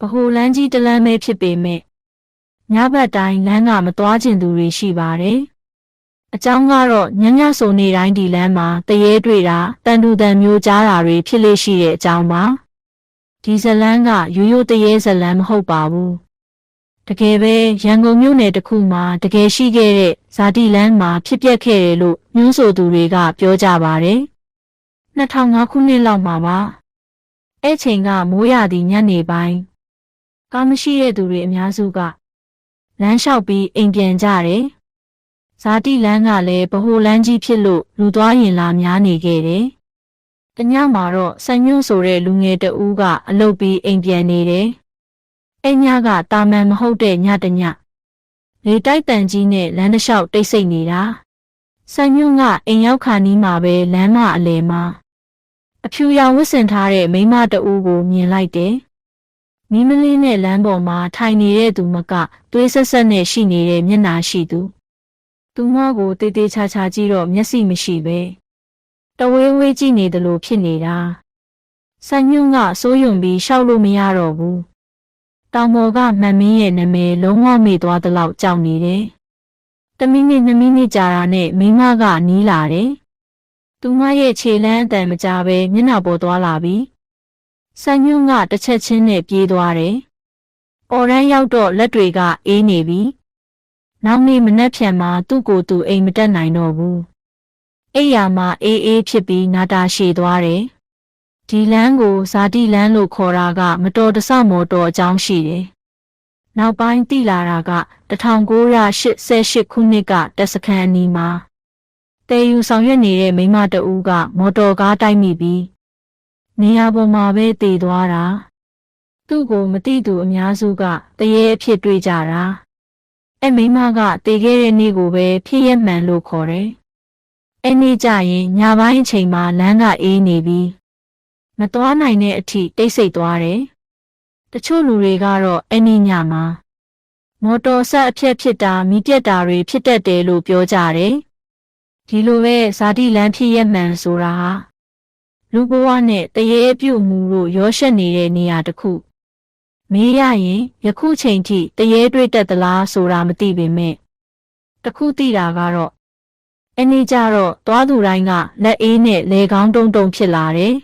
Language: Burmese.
ဗဟိုလမ်းကြီးတစ်လမ်းပဲဖြစ်ပေမဲ့ညဘက်တိုင်းလမ်းကမသွားကျင်သူတွေရှိပါတယ်။အကြောင်းကတော့ညညဆိုနေတိုင်းဒီလမ်းမှာတရေတွေ့တာတန်တူတန်မျိုးကြားတာတွေဖြစ်လေရှိတဲ့အကြောင်းပါ။ဒီဇလန်းကရိုးရိုးတရေဇလန်းမဟုတ်ပါဘူး။တကယ်ပဲရန်ကုန်မြို့နယ်တစ်ခုမှာတကယ်ရှိခဲ့တဲ့ဇာတိလန်းမှာဖြစ်ပျက်ခဲ့တယ်လို့ညွှန်းဆိုသူတွေကပြောကြပါတယ်။2005ခုနှစ်လောက်မှာပါ။အဲ့ချိန်ကမိုးရသည့်ညနေပိုင်း ကားမရှိတဲ့သူတွေအများစုကလမ်းလျှောက်ပြီးအိမ်ပြန်ကြတယ်။ဇာတိလန်းကလည်းဗဟိုလမ်းကြီးဖြစ်လို့လူသွားရင်လာများနေခဲ့တယ်။တညမှာတော့ဆန်ညွန့်ဆိုတဲ့လူငယ်တဦးကအလုပ်ပြီးအိမ်ပြန်နေတယ်။အဲ့ညကတာမန်မဟုတ်တဲ့ညတညလေတိုက်တန်ကြီးနဲ့လမ်းတစ်လျှောက်တိတ်ဆိတ်နေတာ။ဆန်ညွန့်ကအိမ်ရောက်ခါနီးမှာပဲလမ်းမအလယ်မှာအဖြူရောင်ဝတ်ဆင်ထားတဲ့မိန်းမတဦးကိုမြင်လိုက်တယ်။ မီးမလင်းတဲ့လမ်းပေါ်မှာထိုင်နေတဲ့သူမကသွေးဆက်ဆက်နဲ့ရှိနေတဲ့မျက်နှာရှိသူ။သူမကိုတေးသေးချာချာကြည့်တော့မျက်စိမရှိပဲ။တဝေးဝေးကြည့်နေတယ်လို့ဖြစ်နေတာ။ဆန်ညွန့်ကစိုးရုံပြီးရှောက်လို့မရတော့ဘူး။တောင်ပေါ်ကမှန်မင်းရဲ့နာမည်လုံးဝမေ့သွားသလောက်ကြောက်နေတယ်။တမိနစ်နှစ်မိနစ်ကြာတာနဲ့မိမကနီးလာတယ်။သူမရဲ့ခြေလမ်းအတန်မကြပဲမျက်နှာပေါ်သွားလာပြီး ဆန်ညွန့်ကတစ်ချက်ချင်းနဲ့ပြေးသွားတယ်။အော်ရန်ရောက်တော့လက်တွေကအေးနေပြီ။နောက်နေ့မနက်ဖြန်မှာသူ့ကိုယ်သူအိမ်မတက်နိုင်တော့ဘူး။အိယာမှာအေးအေးဖြစ်ပြီးနာတာရှည်သွားတယ်။ဒီလမ်းကိုဇာတိလမ်းလို့ခေါ်တာက မတော်တဆမော်တော်အကြောင်းရှိတယ်။နောက်ပိုင်းတိလာတာက1988ခုနှစ်ကတက်စခန်းအနီးမှာတည်ယူဆောင်ရွက်နေတဲ့မိန်းမတဦးကမော်တော်ကားတိုက်မိပြီး နေရာပေါ်မှာပဲတည်သွားတာသူ့ကိုမတိသူအများစုကတရေအဖြစ်တွေးကြတာအဲမိန်းမကတည်ခဲ့တဲ့နေ့ကိုပဲဖြစ်ရမှန်လို့ခေါ်တယ်အဲနေ့ကျရင်ညပိုင်းအချိန်မှာလမ်းကအေးနေပြီးမသွားနိုင်တဲ့အထိတိတ်ဆိတ်သွားတယ်တချို့လူတွေကတော့အဲနေ့ညမှာမော်တော်ဆက်အဖြစ်ဖြစ်တာမီးပြက်တာတွေဖြစ်တတ်တယ်လို့ပြောကြတယ်ဒီလိုပဲဇာတိလန်းဖြစ်ရမှန်ဆိုတာဟာ လူဘဝနဲ့တရေပြုတ်မှုတို့ရောရှက်နေတဲ့နေရာတစ်ခုမေးရရင်ယခုချိန်ထိတရေတွေ့တတ်သလားဆိုတာမသိပေမဲ့တခုသိတာကတော့အနေကြတော့သွားသူတိုင်းကလက်အေးနဲ့လေကောင်းတုံတုံဖြစ်လာတယ်